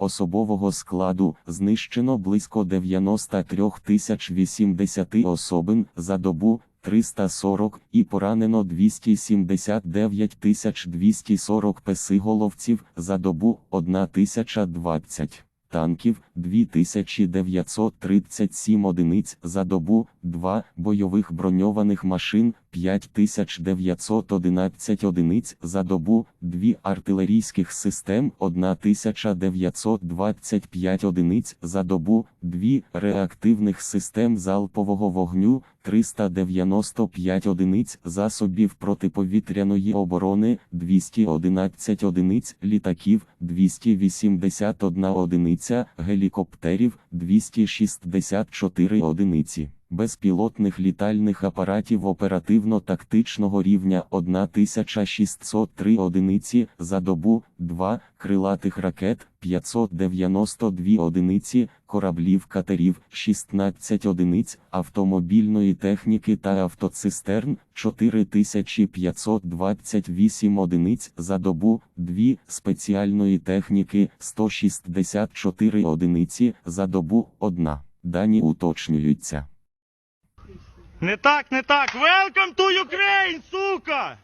Особового складу знищено близько 93 тисяч 80 особин за добу 340 і поранено 279 тисяч 240 песиголовців за добу 1020 танків 2937 одиниць за добу, 2 бойових броньованих машин 5911 одиниць за добу, 2 артилерійських систем 1925 одиниць за добу, 2 реактивних систем залпового вогню 395 одиниць засобів протиповітряної оборони 211 одиниць літаків 281 одиниця гелікоптерів 264 одиниці. Безпілотних літальних апаратів оперативно-тактичного рівня 1603 одиниці за добу, 2 крилатих ракет 592 одиниці, кораблів катерів 16 одиниць, автомобільної техніки та автоцистерн 4528 одиниць за добу, 2 спеціальної техніки 164 одиниці за добу, 1. Дані уточнюються. Не так, не так. Welcome to Ukraine, сука!